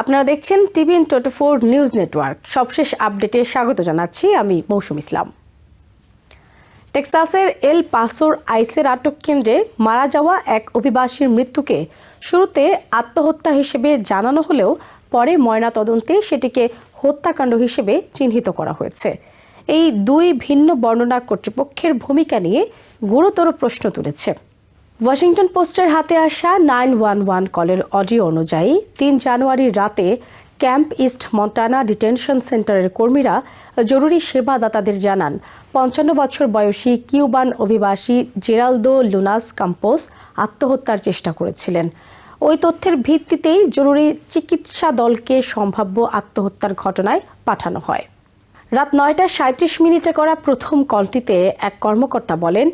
আপনারা দেখছেন TVN twenty four news network. সবশেষ আপডেটে স্বাগত জানাচ্ছি আমি মৌসুম ইসলাম। টেক্সাসের এল পাসোর আইসের আটক কেন্দ্রে মারা যাওয়া এক অভিবাসীর মৃত্যুকে শুরুতে আত্মহত্যা হিসেবে জানানো হলেও পরে ময়নাতদন্তে সেটিকে হত্যাকাণ্ড হিসেবে চিহ্নিত করা হয়েছে। এই দুই ভিন্ন বর্ণনা কর্তৃপক্ষের ভূমিকা নিয়ে গুরুতর প্রশ্ন তুলেছে। ওয়াশিংটন পোস্টের হাতে আসা নাইন ওয়ান ওয়ান কলের অডিও অনুযায়ী তিন জানুয়ারির রাতে ক্যাম্প ইস্ট মন্টানা ডিটেনশন সেন্টারের কর্মীরা জরুরি সেবাদাতাদের জানান, পঞ্চান্ন বছর বয়সী কিউবান অভিবাসী জেরালদো লুনাস কাম্পোস আত্মহত্যার চেষ্টা করেছিলেন। ওই তথ্যের ভিত্তিতেই জরুরি চিকিৎসা দলকে সম্ভাব্য আত্মহত্যার ঘটনায় পাঠানো হয়। রাত নয়টা সাঁত্রিশ মিনিটে করা প্রথম কলটিতে এক কর্মকর্তা বলেন,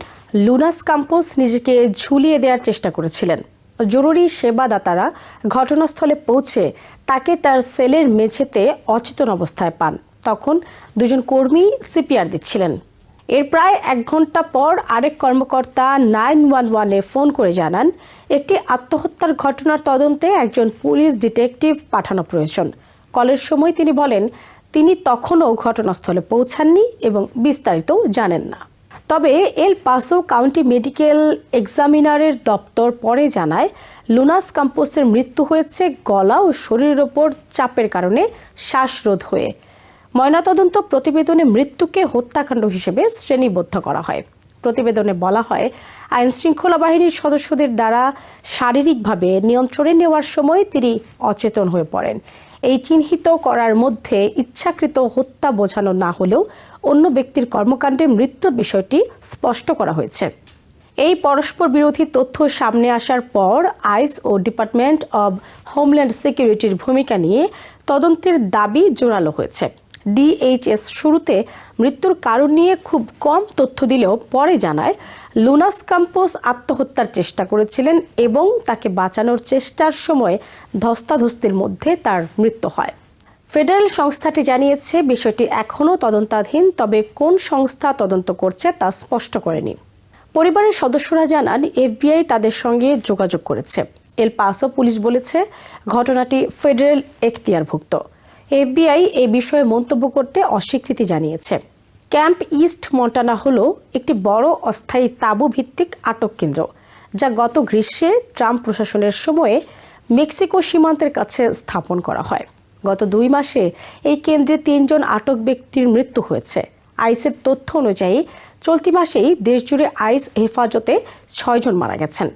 লুনাস কাম্পোস নিজেকে ঝুলিয়ে দেওয়ার চেষ্টা করেছিলেন। জরুরি সেবাদাতারা ঘটনাস্থলে পৌঁছে তাকে তার সেলের মেঝেতে অচেতন অবস্থায় পান। তখন দুজন কর্মী সিপিআর দিচ্ছিলেন। এর প্রায় এক ঘণ্টা পর আরেক কর্মকর্তা নাইন ওয়ান ওয়ানে ফোন করে জানান, একটি আত্মহত্যার ঘটনার তদন্তে একজন পুলিশ ডিটেকটিভ পাঠানো প্রয়োজন। কলের সময় তিনি বলেন তিনি তখনও ঘটনাস্থলে পৌঁছাননি এবং বিস্তারিত জানেন না। তবে এল পাসো কাউন্টি মেডিকেল এক্সামিনারের দপ্তর পরে জানায়, লুনাস কাম্পোসের মৃত্যু হয়েছে গলা ও শরীরের ওপর চাপের কারণে শ্বাসরোধ হয়ে। ময়নাতদন্ত প্রতিবেদনে মৃত্যুকে হত্যাকাণ্ড হিসেবে শ্রেণীবদ্ধ করা হয়। প্রতিবেদনে বলা হয়, আইন শৃঙ্খলা বাহিনীর সদস্যদের দ্বারা শারীরিকভাবে নিয়ন্ত্রণে নেওয়ার সময় তিনি অচেতন হয়ে পড়েন। এই চিহ্নিত করার মধ্যে ইচ্ছাকৃত হত্যা বোঝানো না হলেও অন্য ব্যক্তির কর্মকাণ্ডে মৃত্যুর বিষয়টি স্পষ্ট করা হয়েছে। এই পরস্পর বিরোধী তথ্য সামনে আসার পর আইস ও ডিপার্টমেন্ট অব হোমল্যান্ড সিকিউরিটির ভূমিকা নিয়ে তদন্তের দাবি জোরালো হয়েছে। ডিএইচএস শুরুতে মৃত্যুর কারণ নিয়ে খুব কম তথ্য দিলেও পরে জানায়, লুনাস কাম্পোস আত্মহত্যার চেষ্টা করেছিলেন এবং তাকে বাঁচানোর চেষ্টার সময় ধস্তাধস্তির মধ্যে তার মৃত্যু হয়। ফেডারেল সংস্থাটি জানিয়েছে, বিষয়টি এখনও তদন্তাধীন, তবে কোন সংস্থা তদন্ত করছে তা স্পষ্ট করেনি। পরিবারের সদস্যরা জানান, এফবিআই তাদের সঙ্গে যোগাযোগ করেছে। এল পাসো পুলিশ বলেছে, ঘটনাটি ফেডারেল এখতিয়ারভুক্ত। এফবিআই এ বিষয়ে মন্তব্য করতে অস্বীকৃতি জানিয়েছে। ক্যাম্প ইস্ট মন্টানা হল একটি বড় অস্থায়ী তাঁবু ভিত্তিক আটক কেন্দ্র, যা গত গ্রীষ্মে ট্রাম্প প্রশাসনের সময়ে মেক্সিকো সীমান্তের কাছে স্থাপন করা হয়। গত দুই মাসে এই কেন্দ্রে তিনজন আটক ব্যক্তির মৃত্যু হয়েছে। আইসের তথ্য অনুযায়ী, চলতি মাসেই দেশজুড়ে আইস হেফাজতে ছয়জন মারা গেছেন।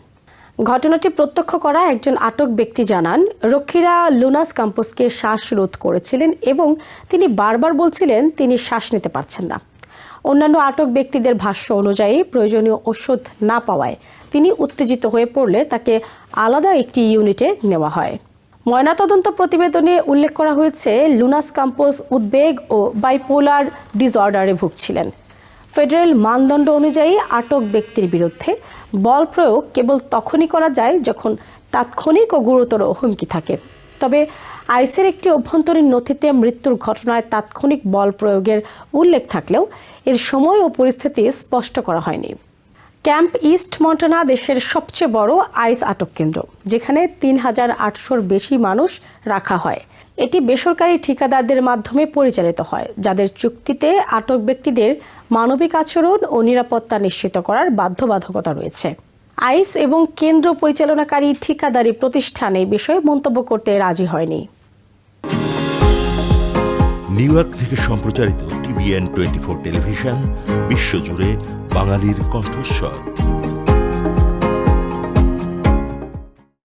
ঘটনাটি প্রত্যক্ষ করা একজন আটক ব্যক্তি জানান, রক্ষীরা লুনাস কাম্পোসকে শ্বাসরোধ করেছিলেন এবং তিনি বারবার বলছিলেন তিনি শ্বাস নিতে পারছেন না। অন্যান্য আটক ব্যক্তিদের ভাষ্য অনুযায়ী প্রয়োজনীয় ওষুধ না পাওয়ায় তিনি উত্তেজিত হয়ে পড়লে তাকে আলাদা একটি ইউনিটে নেওয়া হয়। ময়নাতদন্ত প্রতিবেদনে উল্লেখ করা হয়েছে, লুনাস কাম্পোস উদ্বেগ ও বাইপোলার ডিসঅর্ডারে ভুগছিলেন। ফেডারেল মানদণ্ড অনুযায়ী আটক ব্যক্তির বিরুদ্ধে বল প্রয়োগ কেবল তখনই করা যায় যখন তাৎক্ষণিক ও গুরুতর হুমকি থাকে। তবে আইসের একটি অভ্যন্তরীণ নথিতে মৃত্যুর ঘটনায় তাৎক্ষণিক বল প্রয়োগের উল্লেখ থাকলেও এর সময় ও পরিস্থিতি স্পষ্ট করা হয়নি। ক্যাম্প ইস্ট মন্টানা দেশের সবচেয়ে বড় আইস আটক কেন্দ্র, যেখানে তিন হাজার আটশোর বেশি মানুষ রাখা হয়। এটি বেসরকারি ঠিকাদারদের মাধ্যমে পরিচালিত হয়, যাদের চুক্তিতে আটক ব্যক্তিদের মানবিক আচরণ ও নিরাপত্তা নিশ্চিত করার বাধ্যবাধকতা রয়েছে। আইস এবং কেন্দ্র পরিচালনাকারী ঠিকাদারি প্রতিষ্ঠান এই বিষয়ে মন্তব্য করতে রাজি হয়নি। নিউ ইয়র্ক থেকে সম্প্রচারিত টিভিএন টোয়েন্টি ফোর টেলিভিশন, বিশ্বজুড়ে বাঙালির কণ্ঠস্বর।